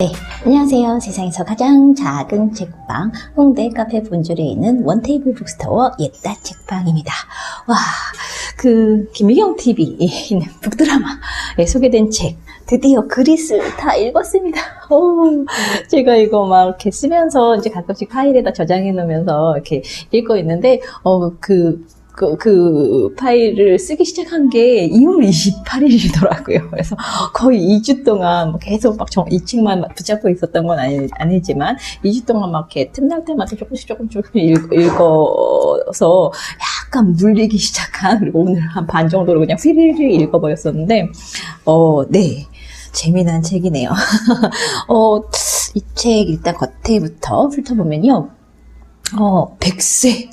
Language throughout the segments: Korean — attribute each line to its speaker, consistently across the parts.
Speaker 1: 네, 안녕하세요. 세상에서 가장 작은 책방 홍대 카페 본줄에 있는 원테이블 북스토어 옛다 책방입니다. 와, 그 김미경 TV에 있는 북드라마에 소개된 책 드디어 그리스를 다 읽었습니다. 오, 제가 이거 막 이렇게 쓰면서 이제 가끔씩 파일에다 저장해 놓으면서 이렇게 읽고 있는데 어 그 그, 그 파일을 쓰기 시작한 게 2월 28일이더라고요. 그래서 거의 2주 동안 뭐 계속 막 정, 이 책만 붙잡고 있었던 건 아니, 아니지만 2주 동안 막 이렇게 틈날 때마다 조금씩 조금씩 읽, 읽어서 약간 물리기 시작한 그리고 오늘 한 반 정도로 그냥 휘리리 읽어버렸었는데 어, 네. 재미난 책이네요. 어, 이 책 일단 겉에부터 훑어보면요. 어, 백세.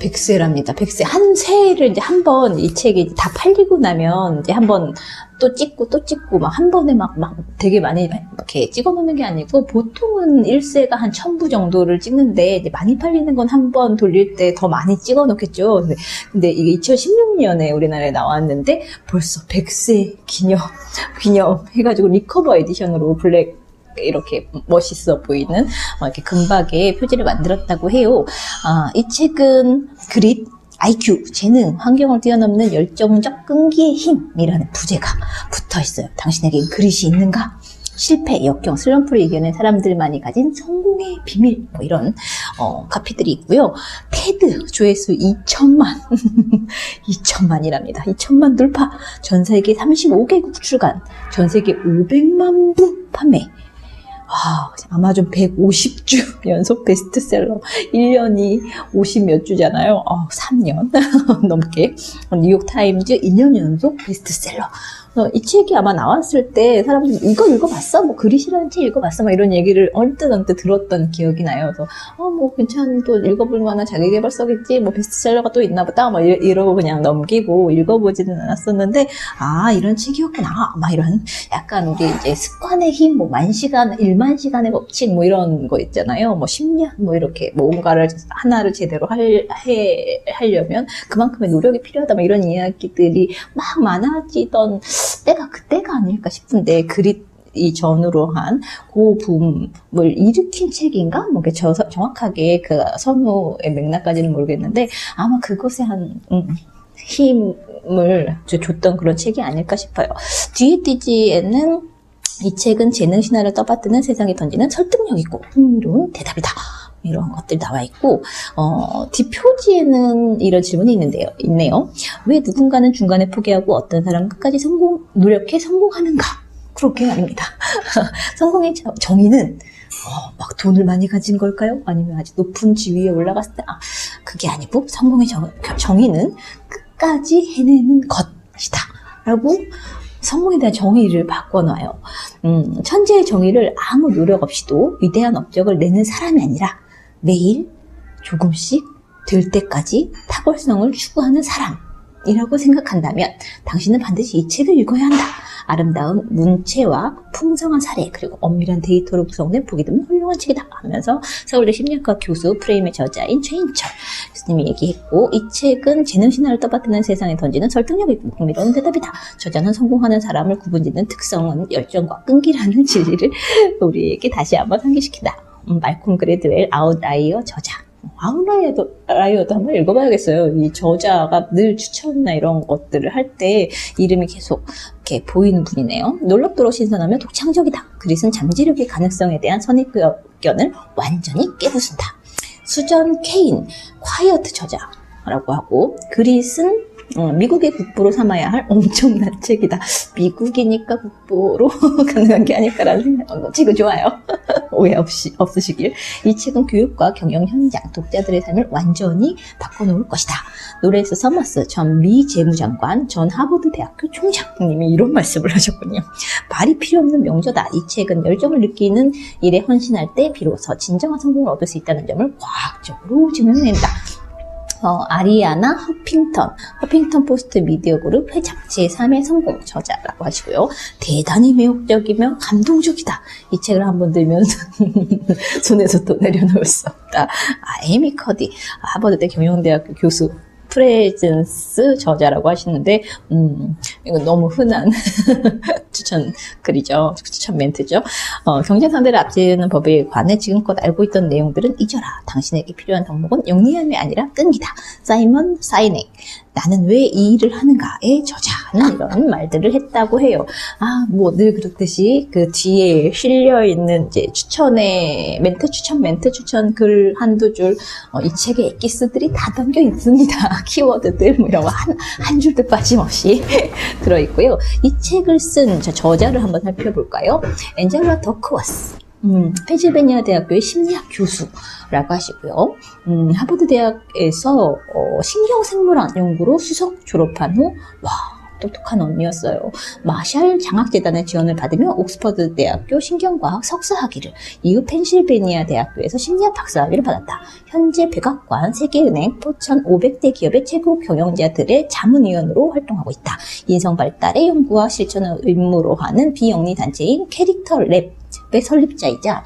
Speaker 1: 백세랍니다. 백세. 한 세를 이제 한 번 이 책이 다 팔리고 나면 이제 한 번 또 찍고 또 찍고 막 한 번에 막, 막 되게 많이 이렇게 찍어 놓는 게 아니고 보통은 1세가 한 1000부 정도를 찍는데 이제 많이 팔리는 건 한 번 돌릴 때 더 많이 찍어 놓겠죠. 근데, 근데 이게 2016년에 우리나라에 나왔는데 벌써 100세 기념, 기념 해 가지고 리커버 에디션으로 블랙 이렇게 멋있어 보이는 어, 이렇게 금박의 표지를 만들었다고 해요. 아, 이 책은 그릿, IQ, 재능, 환경을 뛰어넘는 열정적 끈기의 힘이라는 부제가 붙어 있어요. 당신에게 그릿이 있는가? 실패, 역경, 슬럼프를 이겨낸 사람들만이 가진 성공의 비밀, 뭐 이런 어, 카피들이 있고요. 테드 조회수 2천만, 2천만이랍니다. 2천만 돌파, 전 세계 35개국 출간, 전 세계 500만 부 판매. 와, 아마존 150주 연속 베스트셀러. 1년이 50 몇 주잖아요. 어, 3년 넘게. 뉴욕타임즈 2년 연속 베스트셀러. 어, 이 책이 아마 나왔을 때 사람들이 이거 읽어봤어? 뭐 그리시라는 책 읽어봤어? 막 이런 얘기를 언뜻 언뜻 들었던 기억이 나요. 그래서 어, 뭐 괜찮은 또 읽어볼 만한 자기계발서겠지? 뭐 베스트셀러가 또 있나 보다? 막 이러고 그냥 넘기고 읽어보지는 않았었는데 아 이런 책이었구나. 막 이런 약간 우리 이제 습관의 힘, 뭐 만시간, 일만 시간의 법칙 뭐 이런 거 있잖아요. 뭐 10년 뭐 이렇게 뭔가를 하나를 제대로 할, 해, 하려면 그만큼의 노력이 필요하다. 막 이런 이야기들이 막 많아지던 때가 그때가 아닐까 싶은데 그리 이 전후로 한 고붐을 일으킨 책인가? 뭐 저, 정확하게 그 선호의 맥락까지는 모르겠는데 아마 그것에 한 음, 힘을 줬던 그런 책이 아닐까 싶어요. 뒤에 띠지에는 이 책은 재능 신화를 떠받드는 세상에 던지는 설득력 있고 흥미로운 대답이다. 이런 것들이 나와 있고 어, 뒷표지에는 이런 질문이 있는데요. 있네요. 왜 누군가는 중간에 포기하고 어떤 사람은 끝까지 성공 노력해 성공하는가? 그렇게 아닙니다. 성공의 정의는 어, 막 돈을 많이 가진 걸까요? 아니면 아주 높은 지위에 올라갔을 때 아, 그게 아니고 성공의 정, 정의는 끝까지 해내는 것이다. 라고 성공에 대한 정의를 바꿔놔요. 음, 천재의 정의를 아무 노력 없이도 위대한 업적을 내는 사람이 아니라 매일 조금씩 될 때까지 탁월성을 추구하는 사람이라고 생각한다면 당신은 반드시 이 책을 읽어야 한다. 아름다운 문체와 풍성한 사례 그리고 엄밀한 데이터로 구성된 보기 드문 훌륭한 책이다 하면서 서울대 심리학과 교수 프레임의 저자인 최인철 교수님이 얘기했고 이 책은 재능 신화를 떠받드는 세상에 던지는 설득력 있고 흥미로운 대답이다. 저자는 성공하는 사람을 구분짓는 특성은 열정과 끈기라는 진리를 우리에게 다시 한번 상기시킨다. 음, 말콤 그레드웰 아웃라이어 저자. 아웃라이어도 라이어도 한번 읽어봐야겠어요. 이 저자가 늘 추천이나 이런 것들을 할 때 이름이 계속 이렇게 보이는 분이네요. 놀랍도록 신선하며 독창적이다. 그릿은 잠재력의 가능성에 대한 선입견을 완전히 깨부순다. 수전 케인, 콰이어트 저자라고 하고 그릿은 어, 미국의 국보로 삼아야 할 엄청난 책이다. 미국이니까 국보로 가능한 게 아닐까라는 생각. 어, 책은 좋아요. 오해 없이, 없으시길. 이 책은 교육과 경영 현장, 독자들의 삶을 완전히 바꿔놓을 것이다. 노레스 서머스 전 미 재무장관, 전 하버드 대학교 총장님이 이런 말씀을 하셨군요. 말이 필요 없는 명저다. 이 책은 열정을 느끼는 일에 헌신할 때 비로소 진정한 성공을 얻을 수 있다는 점을 과학적으로 증명해낸다. 어, 아리아나 허핑턴, 허핑턴 포스트 미디어 그룹 회장 제3의 성공 저자라고 하시고요. 대단히 매혹적이며 감동적이다. 이 책을 한번 들면 손에서 또 내려놓을 수 없다. 아, 에미 커디, 하버드대 경영대학교 교수 프레젠스 저자라고 하시는데, 음, 이거 너무 흔한 추천 글이죠. 추천 멘트죠. 어, 경쟁 상대를 앞지르는 법에 관해 지금껏 알고 있던 내용들은 잊어라. 당신에게 필요한 덕목은 영리함이 아니라 끈기다. 사이먼 사이넥. 나는 왜 이 일을 하는가의 저자는 이런 말들을 했다고 해요. 아, 뭐 늘 그렇듯이 그 뒤에 실려 있는 이제 추천의 멘트 추천 멘트 추천 글 한두 줄, 어, 이 책에 엑기스들이 다 담겨 있습니다. 키워드들 뭐 이런 거한한 줄도 빠짐없이 들어 있고요. 이 책을 쓴저 저자를 한번 살펴볼까요? 엔젤라 더크워스. 음, 펜실베니아 대학교의 심리학 교수라고 하시고요. 음, 하버드 대학에서 어, 신경생물학 연구로 수석 졸업한 후, 와, 똑똑한 언니였어요. 마샬 장학재단의 지원을 받으며 옥스퍼드 대학교 신경과학 석사학위를, 이후 펜실베니아 대학교에서 심리학 박사학위를 받았다. 현재 백악관, 세계은행, 포천 500대 기업의 최고 경영자들의 자문위원으로 활동하고 있다. 인성 발달의 연구와 실천을 의무로 하는 비영리 단체인 캐릭터 랩의 설립자이자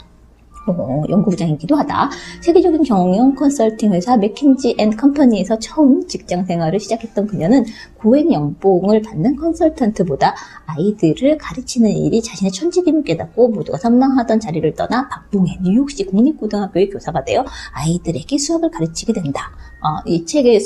Speaker 1: 어, 연구부장이기도 하다. 세계적인 경영 컨설팅 회사 맥킨지 앤 컴퍼니에서 처음 직장 생활을 시작했던 그녀는 고액 연봉을 받는 컨설턴트보다 아이들을 가르치는 일이 자신의 천직임을 깨닫고 모두가 선망하던 자리를 떠나 박봉의 뉴욕시 국립고등학교의 교사가 되어 아이들에게 수학을 가르치게 된다. 어, 이 책의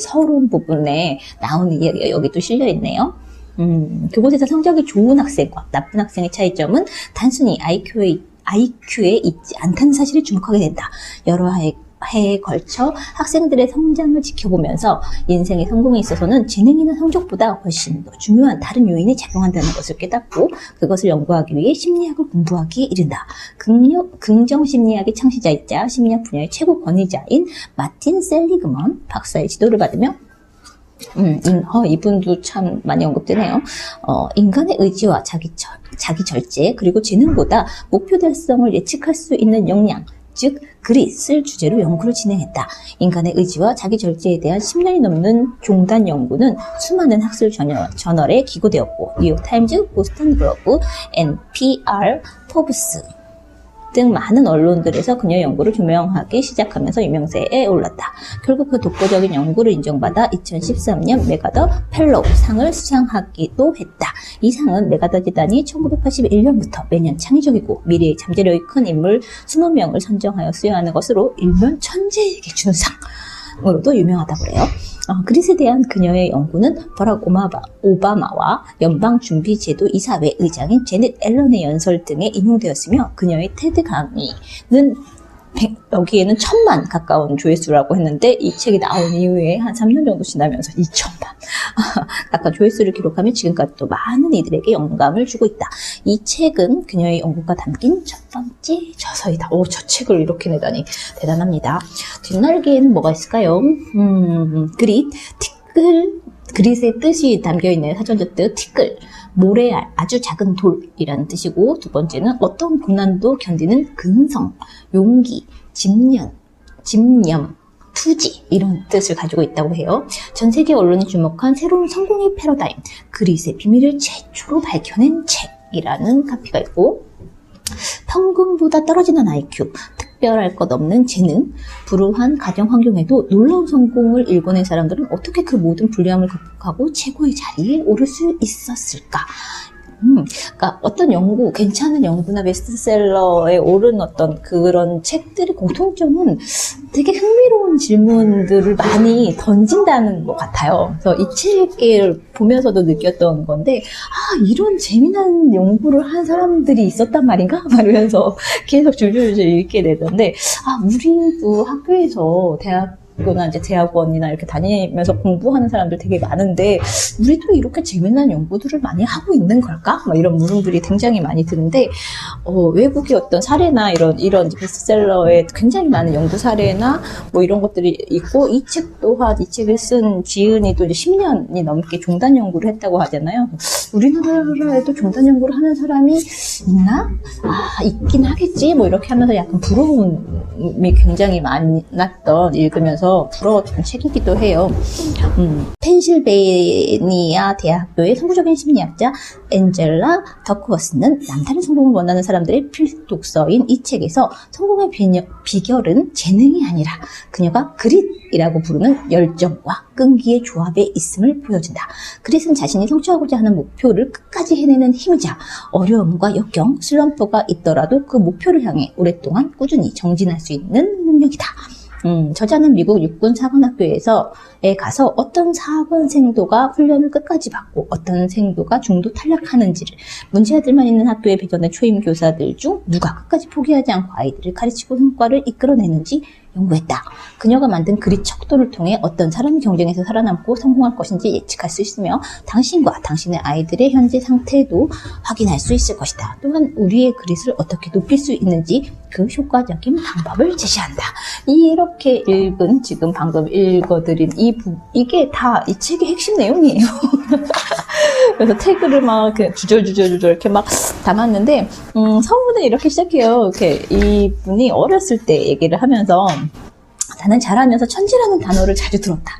Speaker 1: 서론 부분에 나오는 이야기가 여기 또 실려 있네요. 음, 그곳에서 성적이 좋은 학생과 나쁜 학생의 차이점은 단순히 IQ에, IQ에 있지 않다는 사실에 주목하게 된다. 여러 해, 해에 걸쳐 학생들의 성장을 지켜보면서 인생의 성공에 있어서는 재능이나 성적보다 훨씬 더 중요한 다른 요인이 작용한다는 것을 깨닫고 그것을 연구하기 위해 심리학을 공부하기에 이른다. 긍정, 긍정 심리학의 창시자이자 심리학 분야의 최고 권위자인 마틴 셀리그먼 박사의 지도를 받으며 음, 인, 어, 이분도 참 많이 언급되네요. 어, 인간의 의지와 자기, 절, 자기 절제, 그리고 재능보다 목표 달성을 예측할 수 있는 역량, 즉, 그릿을 주제로 연구를 진행했다. 인간의 의지와 자기 절제에 대한 10년이 넘는 종단 연구는 수많은 학술 저널, 저널에 기고되었고, 뉴욕 타임즈, 보스턴 글로브, NPR, 포브스, 등 많은 언론들에서 그녀의 연구를 조명하기 시작하면서 유명세에 올랐다. 결국 그 독보적인 연구를 인정받아 2013년 메가더 펠로우 상을 수상하기도 했다. 이 상은 메가더 재단이 1981년부터 매년 창의적이고 미래의 잠재력이 큰 인물 20명을 선정하여 수여하는 것으로 일면 천재에게 주는 상으로도 유명하다고 그래요. 어, 그릿에 대한 그녀의 연구는 버락 오마바, 오바마와 연방준비제도 이사회 의장인 제넷 앨런의 연설 등에 인용되었으며 그녀의 테드 강의는 백- 여기에는 천만 가까운 조회수라고 했는데 이 책이 나온 이후에 한 3년 정도 지나면서 2천만 가까운 조회수를 기록하며 지금까지 또 많은 이들에게 영감을 주고 있다. 이 책은 그녀의 연구가 담긴 첫 번째 저서이다. 오, 저 책을 이렇게 내다니 대단합니다. 뒷날개에는 뭐가 있을까요? 음, 그릿, 티끌, 그릿의 뜻이 담겨있는 사전적 뜻, 티끌. 모래알, 아주 작은 돌이라는 뜻이고, 두 번째는 어떤 고난도 견디는 근성, 용기, 집념, 집념, 투지 이런 뜻을 가지고 있다고 해요. 전 세계 언론이 주목한 새로운 성공의 패러다임, 그릿의 비밀을 최초로 밝혀낸 책이라는 카피가 있고, 평균보다 떨어지는 IQ, 특별할 것 없는 재능, 불우한 가정 환경에도 놀라운 성공을 일궈낸 사람들은 어떻게 그 모든 불리함을 극복하고 최고의 자리에 오를 수 있었을까? 음, 그러니까 어떤 연구, 괜찮은 연구나 베스트셀러에 오른 어떤 그런 책들의 공통점은 되게 흥미로운 질문들을 많이 던진다는 것 같아요. 그래서 이 책을 보면서도 느꼈던 건데, 아, 이런 재미난 연구를 한 사람들이 있었단 말인가? 말하면서 계속 줄줄줄 읽게 되던데, 아, 우리도 학교에서 대학 거나 이제 대학원이나 이렇게 다니면서 공부하는 사람들 되게 많은데 우리도 이렇게 재미난 연구들을 많이 하고 있는 걸까? 막 이런 물음들이 굉장히 많이 드는데 어, 외국의 어떤 사례나 이런 이런 베스트셀러에 굉장히 많은 연구 사례나 뭐 이런 것들이 있고 이 책 또한 이 책을 쓴 지은이 또 이제 10년이 넘게 종단 연구를 했다고 하잖아요. 우리나라에도 종단 연구를 하는 사람이 있나? 아 있긴 하겠지. 뭐 이렇게 하면서 약간 부러움이 굉장히 많았던 읽으면서 보면서 부러웠던 책이기도 해요. 음, 펜실베이니아 대학교의 선구적인 심리학자 엔젤라 더크워스는 남다른 성공을 원하는 사람들의 필독서인 이 책에서 성공의 비녀- 비결은 재능이 아니라 그녀가 그릿이라고 부르는 열정과 끈기의 조합에 있음을 보여준다. 그릿은 자신이 성취하고자 하는 목표를 끝까지 해내는 힘이자 어려움과 역경, 슬럼프가 있더라도 그 목표를 향해 오랫동안 꾸준히 정진할 수 있는 능력이다. 음, 저자는 미국 육군 사관학교에서 에 가서 어떤 사관생도가 훈련을 끝까지 받고 어떤 생도가 중도 탈락하는지를 문제아들만 있는 학교에 배정된 초임 교사들 중 누가 끝까지 포기하지 않고 아이들을 가르치고 성과를 이끌어내는지 연구했다. 그녀가 만든 그리 척도를 통해 어떤 사람이 경쟁에서 살아남고 성공할 것인지 예측할 수 있으며 당신과 당신의 아이들의 현재 상태도 확인할 수 있을 것이다. 또한 우리의 그릿을 어떻게 높일 수 있는지 그 효과적인 방법을 제시한다. 이렇게 읽은 지금 방금 읽어드린 이 부, 이게 다 이 책의 핵심 내용이에요. 그래서 태그를 막 주절주절주절 이렇게 막 담았는데 음, 서문에 이렇게 시작해요. 이렇게 이분이 어렸을 때 얘기를 하면서 나는 자라면서 천재라는 단어를 자주 들었다.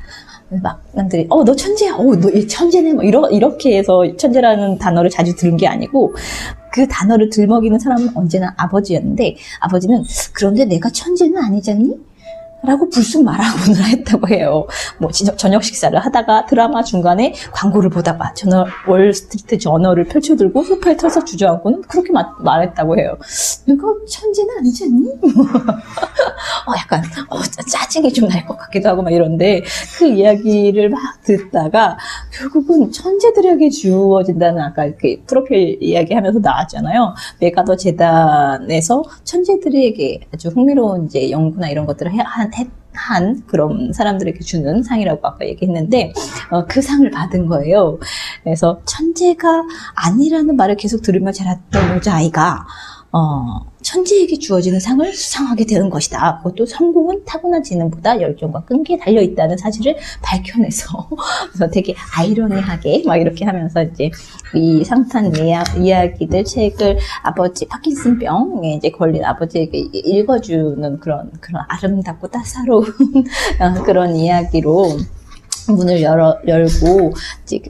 Speaker 1: 막 남들이 어 너 천재야, 어너 천재네, 뭐 이러 이렇게 해서 천재라는 단어를 자주 들은 게 아니고 그 단어를 들먹이는 사람은 언제나 아버지였는데 아버지는 그런데 내가 천재는 아니잖니? 라고 불쑥 말하곤을 했다고 해요. 뭐 지- 저녁 식사를 하다가 드라마 중간에 광고를 보다가 저널 월스트리트 저널을 펼쳐들고 소파에 터서 주저앉고는 그렇게 마- 말했다고 해요. 내가 천재는 아니지 않니? 어, 약간 어, 짜- 짜증이 좀 날 것 같기도 하고 막 이런데 그 이야기를 막 듣다가 결국은 천재들에게 주어진다는 아까 이렇게 프로필 이야기하면서 나왔잖아요. 메가더 재단에서 천재들에게 아주 흥미로운 이제 연구나 이런 것들을 해- 한, 해- 한 그런 사람들에게 주는 상이라고 아까 얘기했는데 어, 그 상을 받은 거예요. 그래서 천재가 아니라는 말을 계속 들으며 자랐던 여자아이가 어, 천재에게 주어지는 상을 수상하게 되는 것이다. 그것도 성공은 타고난 지능보다 열정과 끈기에 달려 있다는 사실을 밝혀내서 그래서 되게 아이러니하게 막 이렇게 하면서 이제 이 상탄 이야, 이야기들 책을 아버지 파킨슨병에 이제 걸린 아버지에게 읽어주는 그런 그런 아름답고 따사로운 어, 그런 이야기로 문을 열어, 열고,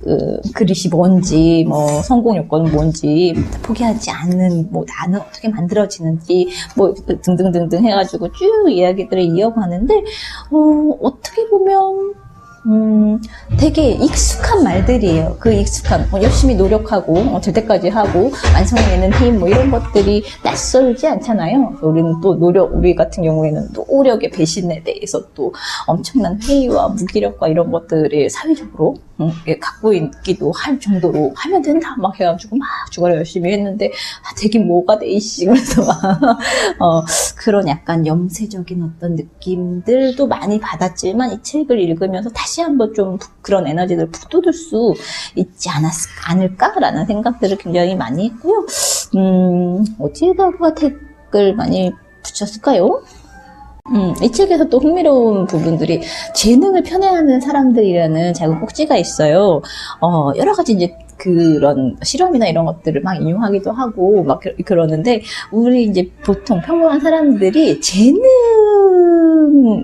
Speaker 1: 그, 그릇이 뭔지, 뭐, 성공 요건은 뭔지, 포기하지 않는, 뭐, 나는 어떻게 만들어지는지, 뭐, 등등등등 해가지고 쭉 이야기들을 이어가는데, 어, 어떻게 보면, 음, 되게 익숙한 말들이에요. 그 익숙한, 뭐 열심히 노력하고, 어, 될 때까지 하고, 완성해내는 힘, 뭐 이런 것들이 낯설지 않잖아요. 우리는 또 노력, 우리 같은 경우에는 노력의 배신에 대해서 또 엄청난 회의와 무기력과 이런 것들을 사회적으로 음, 이렇게 갖고 있기도 할 정도로 하면 된다 막 해가지고 막 죽어라 열심히 했는데 아, 되긴 뭐가 돼 이씨 그래서 막 어, 그런 약간 염세적인 어떤 느낌들도 많이 받았지만 이 책을 읽으면서 다시 한번 좀 그런 에너지를 북돋을 수 있지 않았, 않을까라는 생각들을 굉장히 많이 했고요. 음, 어디에다가 택을 많이 붙였을까요? 음, 이 책에서 또 흥미로운 부분들이 재능을 편애하는 사람들이라는 작은 꼭지가 있어요. 어, 여러 가지 이제 그런 실험이나 이런 것들을 막 인용하기도 하고 막 그- 그러는데 우리 이제 보통 평범한 사람들이 재능,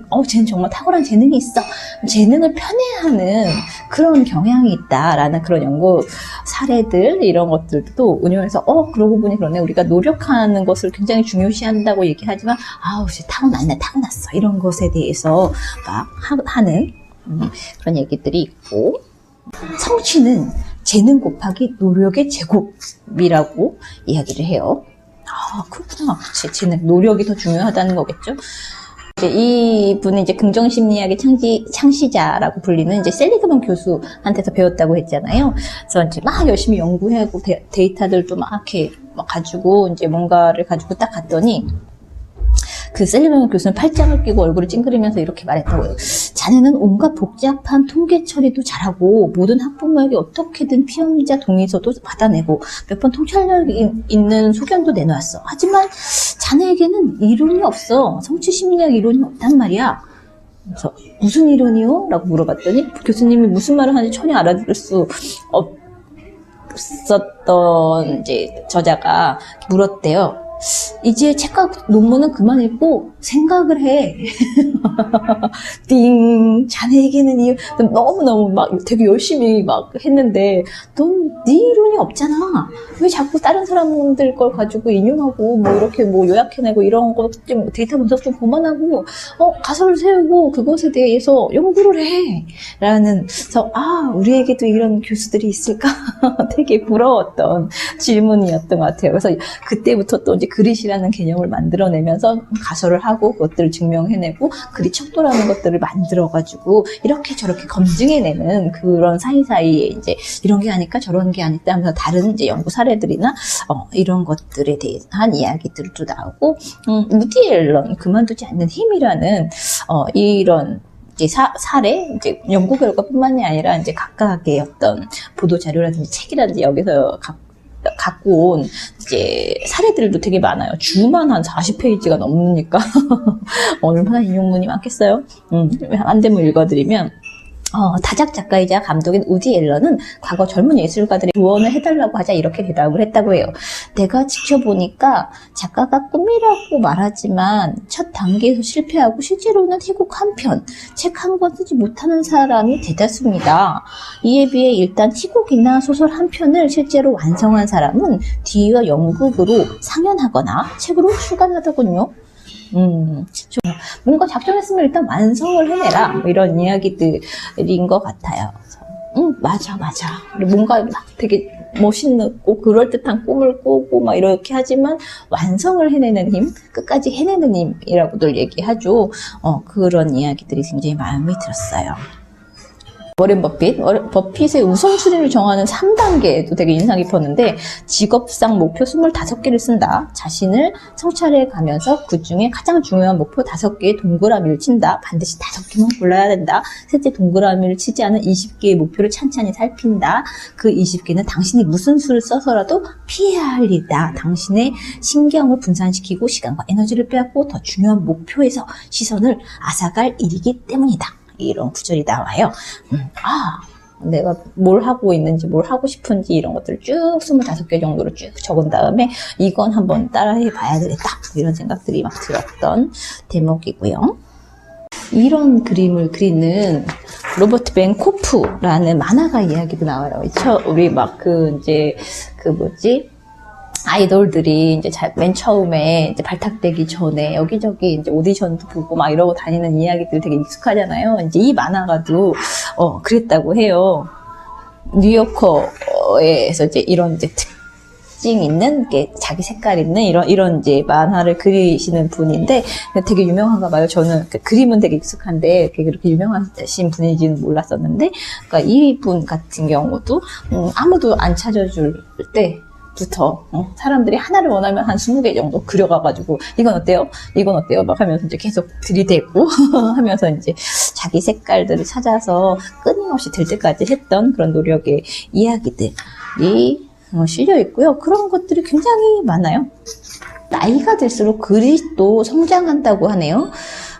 Speaker 1: 어, 쟤는 정말 탁월한 재능이 있어. 재능을 편애하는 그런 경향이 있다라는 그런 연구 사례들 이런 것들도 운용해서 어 그러고 보니 그러네. 우리가 노력하는 것을 굉장히 중요시한다고 얘기하지만 아우 씨 타고났네 타고났어. 이런 것에 대해서 막 하, 하는 음, 그런 얘기들이 있고. 성취는 재능 곱하기 노력의 제곱이라고 이야기를 해요. 아 그렇구나 그치 재능 노력이 더 중요하다는 거겠죠. 이 분은 이제 긍정심리학의 창시, 창시자라고 불리는 이제 셀리그먼 교수한테서 배웠다고 했잖아요. 그래서 이제 막 열심히 연구하고 데, 데이터들도 막 이렇게 막 가지고 이제 뭔가를 가지고 딱 갔더니 그 셀리그먼 교수는 팔짱을 끼고 얼굴을 찡그리면서 이렇게 말했다고요. 자네는 온갖 복잡한 통계 처리도 잘하고 모든 학부모에게 어떻게든 피험자 동의서도 받아내고 몇 번 통찰력 이- 있는 소견도 내놓았어. 하지만 자네에게는 이론이 없어. 성취 심리학 이론이 없단 말이야. 그래서 무슨 이론이요? 라고 물어봤더니 교수님이 무슨 말을 하는지 전혀 알아들을 수 없었던 이제 저자가 물었대요. 이제 책과 논문은 그만 읽고 생각을 해. 띵, 자네 얘기는 이유, 너무너무 막 되게 열심히 막 했는데, 넌 네 이론이 없잖아. 왜 자꾸 다른 사람들 걸 가지고 인용하고, 뭐 이렇게 뭐 요약해내고 이런 거 좀 데이터 분석 좀 그만하고, 어, 가설을 세우고 그것에 대해서 연구를 해. 라는, 그래서, 아, 우리에게도 이런 교수들이 있을까? 되게 부러웠던 질문이었던 것 같아요. 그래서 그때부터 또 이제 그릿이라는 개념을 만들어내면서 가설을 하고 그것들을 증명해내고 그릿 척도라는 것들을 만들어가지고 이렇게 저렇게 검증해내는 그런 사이사이에 이제 이런 게 아닐까 저런 게 아닐까 하면서 다른 이제 연구 사례들이나 어, 이런 것들에 대한 이야기들도 나오고 음, 우디 앨런 그만두지 않는 힘이라는 어, 이런 이제 사, 사례, 이제 연구 결과뿐만이 아니라 이제 각각의 어떤 보도 자료라든지 책이라든지 여기서 각 갖고 온 이제 사례들도 되게 많아요. 주만 한 40페이지가 넘으니까 얼마나 인용문이 많겠어요. 음, 한 대문 읽어드리면 어, 다작 작가이자 감독인 우디 앨런은 과거 젊은 예술가들의 조언을 해달라고 하자 이렇게 대답을 했다고 해요. 내가 지켜보니까 작가가 꿈이라고 말하지만 첫 단계에서 실패하고 실제로는 희곡 한 편, 책 한 권 쓰지 못하는 사람이 대다수입니다. 이에 비해 일단 희곡이나 소설 한 편을 실제로 완성한 사람은 뒤이어 연극으로 상연하거나 책으로 출간하더군요. 음, 좀 뭔가 작정했으면 일단 완성을 해내라. 뭐 이런 이야기들인 것 같아요. 그래서, 음, 맞아, 맞아. 뭔가 막 되게 멋있고 그럴듯한 꿈을 꾸고 막 이렇게 하지만 완성을 해내는 힘, 끝까지 해내는 힘이라고들 얘기하죠. 어, 그런 이야기들이 굉장히 마음에 들었어요. 워렌 버핏, 버핏의 우선순위를 정하는 3단계도 되게 인상 깊었는데 직업상 목표 25개를 쓴다. 자신을 성찰해 가면서 그 중에 가장 중요한 목표 5개의 동그라미를 친다. 반드시 5개만 골라야 된다. 셋째 동그라미를 치지 않은 20개의 목표를 찬찬히 살핀다. 그 20개는 당신이 무슨 수를 써서라도 피해야 할 일이다. 당신의 신경을 분산시키고 시간과 에너지를 빼앗고 더 중요한 목표에서 시선을 앗아갈 일이기 때문이다. 이런 구절이 나와요. 음, 아, 내가 뭘 하고 있는지, 뭘 하고 싶은지 이런 것들을 쭉 25개 정도로 쭉 적은 다음에 이건 한번 따라해 봐야 되겠다. 이런 생각들이 막 들었던 대목이고요. 이런 그림을 그리는 로버트 벤 코프라는 만화가 이야기도 나와요. 저, 우리 막 그 이제 그 뭐지? 아이돌들이 이제 자- 맨 처음에 이제 발탁되기 전에 여기저기 이제 오디션도 보고 막 이러고 다니는 이야기들 되게 익숙하잖아요. 이제 이 만화가도 어 그랬다고 해요. 뉴요커에서 이제 이런 이제 특징 있는 게 자기 색깔 있는 이런 이런 이제 만화를 그리시는 분인데 되게 유명한가 봐요. 저는 그 그림은 되게 익숙한데 그렇게 유명하신 분인지는 몰랐었는데 그러니까 이분 같은 경우도 음, 아무도 안 찾아줄 때 부터 어, 사람들이 하나를 원하면 한 20개 정도 그려가가지고 이건 어때요? 이건 어때요? 막 하면서 이제 계속 들이대고 하면서 이제 자기 색깔들을 찾아서 끊임없이 될 때까지 했던 그런 노력의 이야기들이 어, 실려 있고요. 그런 것들이 굉장히 많아요. 나이가 들수록 그릿도 성장한다고 하네요.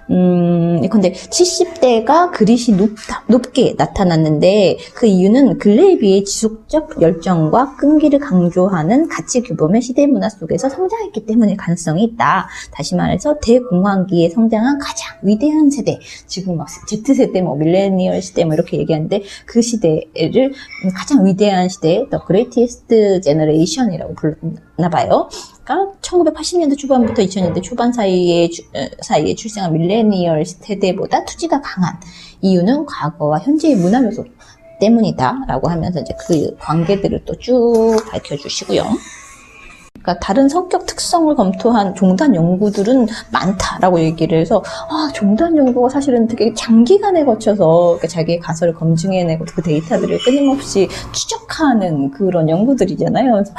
Speaker 1: 음, 근데 70대가 그릿이 높다, 높게 나타났는데 그 이유는 근래에 비해 지속적 열정과 끈기를 강조하는 가치 규범의 시대 문화 속에서 성장했기 때문일 가능성이 있다. 다시 말해서 대공황기에 성장한 가장 위대한 세대, 지금 막 Z세대, 뭐 밀레니얼 시대 뭐 이렇게 얘기하는데 그 시대를 가장 위대한 시대, The Greatest Generation이라고 불렀나 봐요. 그러니까 1980년대 초반부터 2000년대 초반 사이에 주- 어, 사이에 출생한 밀레니얼 세대보다 투지가 강한 이유는 과거와 현재의 문화 요소 때문이다라고 하면서 이제 그 관계들을 또 쭉 밝혀주시고요. 그러니까 다른 성격 특성을 검토한 종단 연구들은 많다라고 얘기를 해서 아 종단 연구가 사실은 되게 장기간에 이렇게 자기의 가설을 검증해내고 그 데이터들을 끊임없이 추적하는 그런 연구들이잖아요. 그래서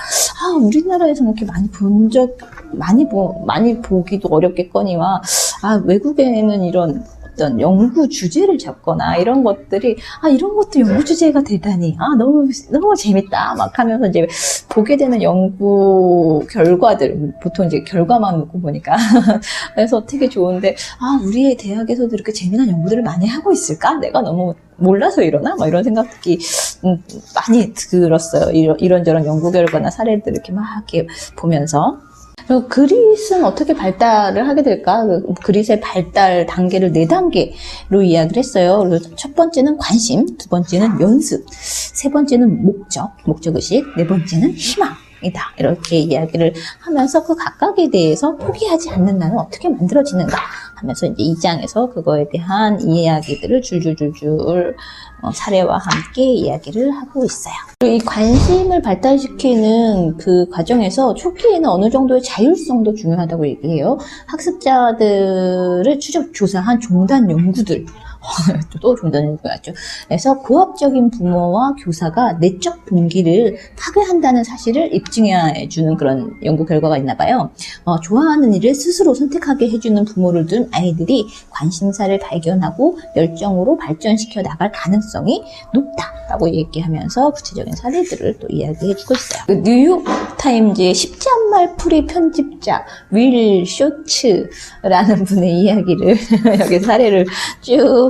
Speaker 1: 아 우리나라에서는 이렇게 많이 본 적 많이 보 많이 보기도 어렵겠거니와 아 외국에는 이런 어떤 연구 주제를 잡거나 이런 것들이 아 이런 것도 연구 주제가 되다니 아 너무 너무 재밌다. 막 하면서 이제 보게 되는 연구 결과들 보통 이제 결과만 놓고 보니까. 그래서 되게 좋은데 아 우리의 대학에서도 이렇게 재미난 연구들을 많이 하고 있을까? 내가 너무 몰라서 이러나? 막 이런 생각이 음, 많이 들었어요. 이런 이런저런 연구 결과나 사례들 이렇게 막 이렇게 보면서 그리고 그릿은 어떻게 발달을 하게 될까? 그 그릿의 발달 단계를 네 단계로 이야기를 했어요. 첫 번째는 관심, 두 번째는 연습, 세 번째는 목적, 목적의식, 네 번째는 희망. 이다. 이렇게 이야기를 하면서 그 각각에 대해서 포기하지 않는 나는 어떻게 만들어지는가 하면서 이제 이 장에서 그거에 대한 이야기들을 줄줄줄줄 어, 사례와 함께 이야기를 하고 있어요. 그리고 이 관심을 발달시키는 그 과정에서 초기에는 어느 정도의 자율성도 중요하다고 얘기해요. 학습자들을 추적 조사한 종단 연구들 또 연구였죠. 그래서 고압적인 부모와 교사가 내적 동기를 파괴한다는 사실을 입증해 주는 그런 연구 결과가 있나 봐요. 어, 좋아하는 일을 스스로 선택하게 해주는 부모를 둔 아이들이 관심사를 발견하고 열정으로 발전시켜 나갈 가능성이 높다라고 얘기하면서 구체적인 사례들을 또 이야기해 주고 있어요. 그 뉴욕 타임즈의 쉽지 않말 풀이 편집자 윌 쇼츠라는 분의 이야기를 여기 사례를 쭉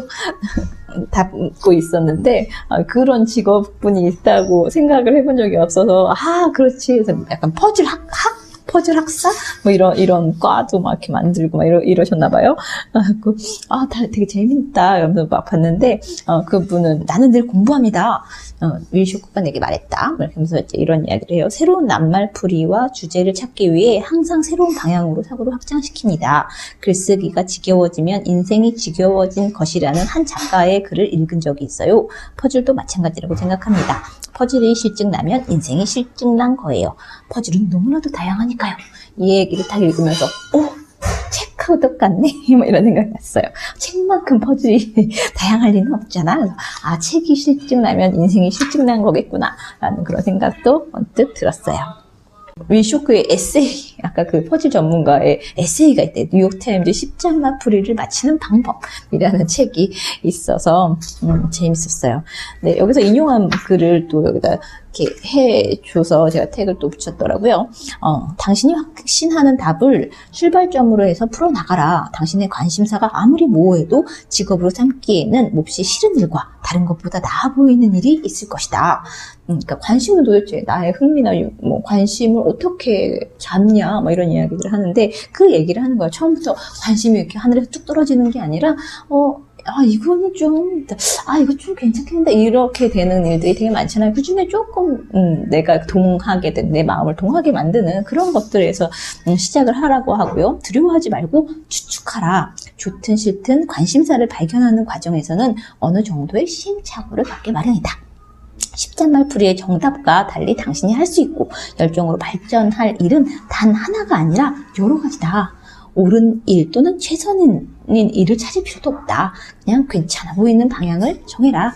Speaker 1: 담고 있었는데 아, 그런 직업분이 있다고 생각을 해본 적이 없어서 아 그렇지. 그래서 약간 퍼즐 학, 학 퍼즐 학사 뭐 이런 이런 과도 막 이렇게 만들고 막 이러, 이러셨나 봐요. 아, 그, 아, 다 되게 재밌다. 이러면서 막 봤는데 어, 그분은 나는 늘 공부합니다. 어, 윌쇼크가 내게 말했다. 그러면서 이제 이런 이야기를 해요. 새로운 낱말풀이와 주제를 찾기 위해 항상 새로운 방향으로 사고를 확장시킵니다. 글쓰기가 지겨워지면 인생이 지겨워진 것이라는 한 작가의 글을 읽은 적이 있어요. 퍼즐도 마찬가지라고 생각합니다. 퍼즐이 실증나면 인생이 실증난 거예요. 퍼즐은 너무나도 다양하니까 요. 이 얘기를 딱 읽으면서, 오! 책하고 똑같네? 뭐 이런 생각이 났어요. 책만큼 퍼즐이 다양할 리는 없잖아. 아, 책이 실증나면 인생이 실증난 거겠구나. 라는 그런 생각도 언뜻 들었어요. 윌쇼크의 에세이, 아까 그 퍼즐 전문가의 에세이가 있대. 뉴욕타임즈 십자마 풀이를 맞히는 방법이라는 책이 있어서 음, 재밌었어요. 네, 여기서 인용한 글을 또 여기다 이렇게 해줘서 제가 태그를 또 붙였더라고요. 어, 당신이 확신하는 답을 출발점으로 해서 풀어나가라. 당신의 관심사가 아무리 모호해도 직업으로 삼기에는 몹시 싫은 일과 다른 것보다 나아 보이는 일이 있을 것이다. 음, 그러니까 관심은 도대체 나의 흥미나 뭐 관심을 어떻게 잡냐, 뭐 이런 이야기를 하는데 그 얘기를 하는 거예요. 처음부터 관심이 이렇게 하늘에서 뚝 떨어지는 게 아니라 어 아, 이거는 좀, 아, 이거 좀 괜찮겠는데? 이렇게 되는 일들이 되게 많잖아요. 그 중에 조금, 음, 내가 동하게 된, 내 마음을 동하게 만드는 그런 것들에서 음, 시작을 하라고 하고요. 두려워하지 말고 추측하라. 좋든 싫든 관심사를 발견하는 과정에서는 어느 정도의 시행착오를 받게 마련이다. 십자말풀이의 정답과 달리 당신이 할 수 있고 열정으로 발전할 일은 단 하나가 아니라 여러 가지다. 옳은 일 또는 최선인 일을 찾을 필요도 없다. 그냥 괜찮아 보이는 방향을 정해라.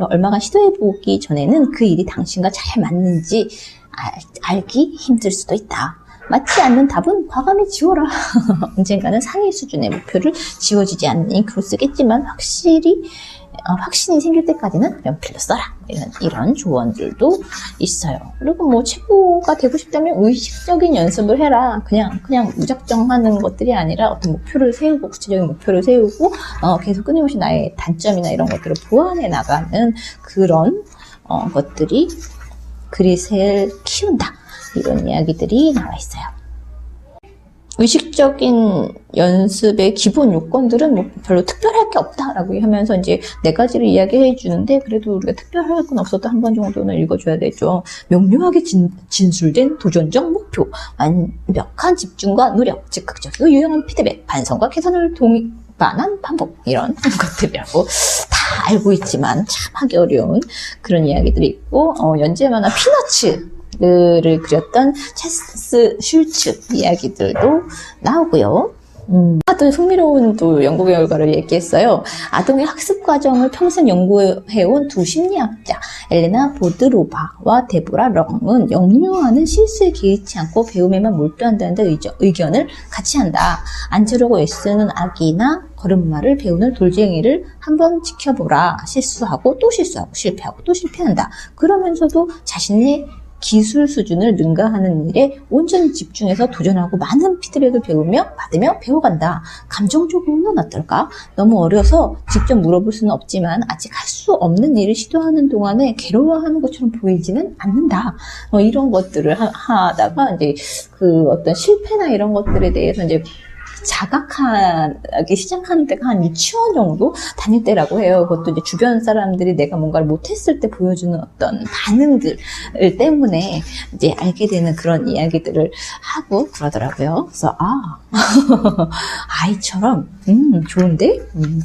Speaker 1: 얼마간 시도해보기 전에는 그 일이 당신과 잘 맞는지 알, 기 힘들 수도 있다. 맞지 않는 답은 과감히 지워라. 언젠가는 상위 수준의 목표를 지워지지 않으니 글로 쓰겠지만 확실히 어, 확신이 생길 때까지는 연필로 써라. 이런, 이런 조언들도 있어요. 그리고 뭐 최고가 되고 싶다면 의식적인 연습을 해라. 그냥, 그냥 무작정 하는 것들이 아니라 어떤 목표를 세우고, 구체적인 목표를 세우고, 어, 계속 끊임없이 나의 단점이나 이런 것들을 보완해 나가는 그런, 어, 것들이 그릿을 키운다. 이런 이야기들이 나와 있어요. 의식적인 연습의 기본 요건들은 뭐 별로 특별할 게 없다라고 하면서 이제 네 가지를 이야기해 주는데 그래도 우리가 특별할 건 없어도 한 번 정도는 읽어줘야 되죠. 명료하게 진, 진술된 도전적 목표, 완벽한 집중과 노력, 즉각적이고 유용한 피드백, 반성과 개선을 동반한 반복 이런 것들이라고 다 알고 있지만 참 하기 어려운 그런 이야기들이 있고 어, 연재 만화 피너츠 를 그렸던 체스 슐츠 이야기들도 나오고요. 음, 또 흥미로운 또 연구 결과를 얘기했어요. 아동의 학습 과정을 평생 연구해온 두 심리학자 엘레나 보드로바와 데보라 렁은 영유아는 실수에 개의치 않고 배움에만 몰두한다는 의견을 같이 한다. 앉으려고 애쓰는 아기나 걸음마를 배우는 돌쟁이를 한번 지켜보라. 실수하고 또 실수하고 실패하고 또 실패한다. 그러면서도 자신의 기술 수준을 능가하는 일에 온전히 집중해서 도전하고 많은 피드백을 배우며 받으며 배워간다. 감정적으로는 어떨까? 너무 어려서 직접 물어볼 수는 없지만 아직 할 수 없는 일을 시도하는 동안에 괴로워하는 것처럼 보이지는 않는다. 어, 이런 것들을 하, 하다가 이제 그 어떤 실패나 이런 것들에 대해서 이제 자각하기 시작하는 때가 한 유치원 정도 다닐 때라고 해요. 그것도 이제 주변 사람들이 내가 뭔가를 못했을 때 보여주는 어떤 반응들 때문에 이제 알게 되는 그런 이야기들을 하고 그러더라고요. 그래서 아 아이처럼 음 좋은데. 음.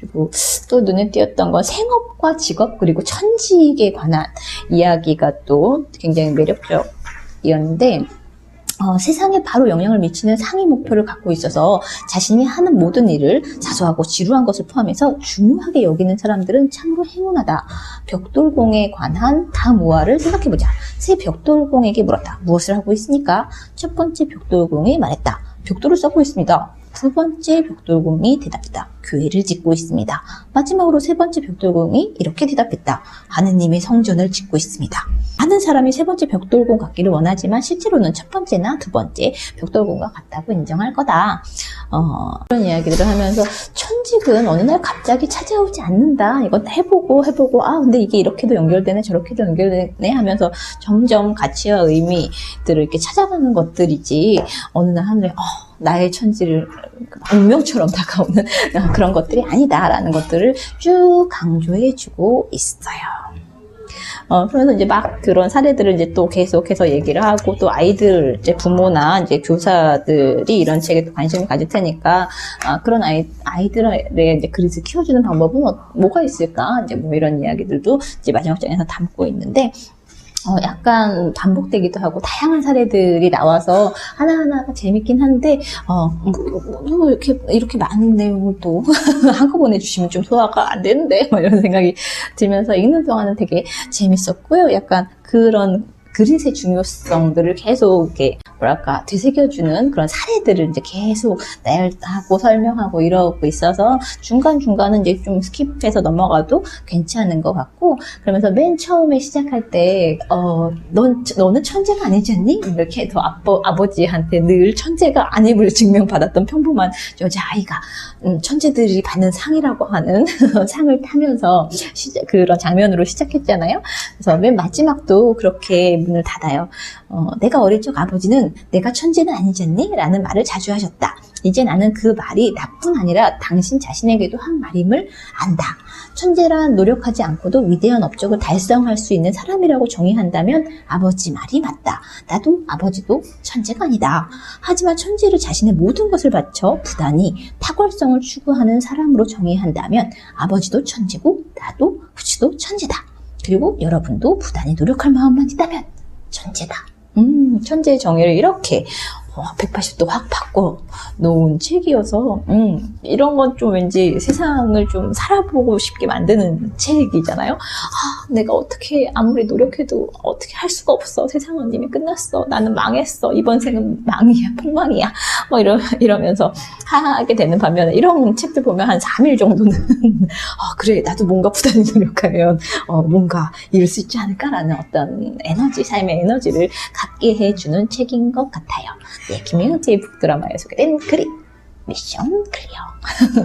Speaker 1: 그리고 또 눈에 띄었던 건 생업과 직업 그리고 천직에 관한 이야기가 또 굉장히 매력적이었는데 어, 세상에 바로 영향을 미치는 상위 목표를 갖고 있어서 자신이 하는 모든 일을 사소하고 지루한 것을 포함해서 중요하게 여기는 사람들은 참으로 행운하다. 벽돌공에 관한 다음 우화를 생각해보자. 새 벽돌공에게 물었다. 무엇을 하고 있습니까? 첫 번째 벽돌공이 말했다. 벽돌을 써고 있습니다. 두 번째 벽돌공이 대답했다. 교회를 짓고 있습니다. 마지막으로 세 번째 벽돌공이 이렇게 대답했다. 하느님의 성전을 짓고 있습니다. 많은 사람이 세 번째 벽돌공 같기를 원하지만 실제로는 첫 번째나 두 번째 벽돌공과 같다고 인정할 거다. 어, 그런 이야기들을 하면서 천직은 어느 날 갑자기 찾아오지 않는다. 이건 해보고 해보고 아 근데 이게 이렇게도 연결되네 저렇게도 연결되네 하면서 점점 가치와 의미들을 이렇게 찾아가는 것들이지 어느 날 하늘에 어, 나의 천지를 운명처럼 다가오는 그런 것들이 아니다라는 것들을 쭉 강조해주고 있어요. 어, 그러면서 이제 막 그런 사례들을 이제 또 계속해서 얘기를 하고 또 아이들 이제 부모나 이제 교사들이 이런 책에 또 관심을 가질 테니까 아, 그런 아이 아이들의 이제 그릇을 키워주는 방법은 뭐, 뭐가 있을까 이제 뭐 이런 이야기들도 이제 마지막 장에서 담고 있는데 어, 약간 반복되기도 하고 다양한 사례들이 나와서 하나하나가 재밌긴 한데 어, 뭐 이렇게 이렇게 많은 내용을 또 한꺼번에 주시면 좀 소화가 안 되는데 뭐 이런 생각이 들면서 읽는 동안은 되게 재밌었고요. 약간 그런 그릇의 중요성들을 계속 이렇게 뭐랄까 되새겨주는 그런 사례들을 이제 계속 나열하고 설명하고 이러고 있어서 중간 중간은 이제 좀 스킵해서 넘어가도 괜찮은 것 같고 그러면서 맨 처음에 시작할 때어넌 너는 천재가 아니지 않니 이렇게 더 아버 아버지한테 늘 천재가 아님을 증명받았던 평범한 여자 아이가 음, 천재들이 받는 상이라고 하는 상을 타면서 시작, 그런 장면으로 시작했잖아요. 그래서 맨 마지막도 그렇게 문을 닫아요. 어, 내가 어릴 적 아버지는 내가 천재는 아니잖니? 라는 말을 자주 하셨다. 이제 나는 그 말이 나뿐 아니라 당신 자신에게도 한 말임을 안다. 천재란 노력하지 않고도 위대한 업적을 달성할 수 있는 사람이라고 정의한다면 아버지 말이 맞다. 나도 아버지도 천재가 아니다. 하지만 천재를 자신의 모든 것을 바쳐 부단히 탁월성을 추구하는 사람으로 정의한다면 아버지도 천재고 나도 부치도 천재다. 그리고 여러분도 부단히 노력할 마음만 있다면 천재다. 음, 천재의 정의를 이렇게 180도 확 바꿔 놓은 책이어서 음, 이런 건 좀 왠지 세상을 좀 살아보고 싶게 만드는 책이잖아요. 아, 내가 어떻게 아무리 노력해도 어떻게 할 수가 없어. 세상은 이미 끝났어. 나는 망했어. 이번 생은 망이야, 폭망이야. 뭐 이러, 이러면서 하게 되는 반면에 이런 책들 보면 한 3일 정도는 어, 그래 나도 뭔가 부단히 노력하면 어, 뭔가 이룰 수 있지 않을까라는 어떤 에너지, 삶의 에너지를 갖게 해주는 책인 것 같아요. 예, 김혜은의 북드라마에 소개된 그림 미션 클리어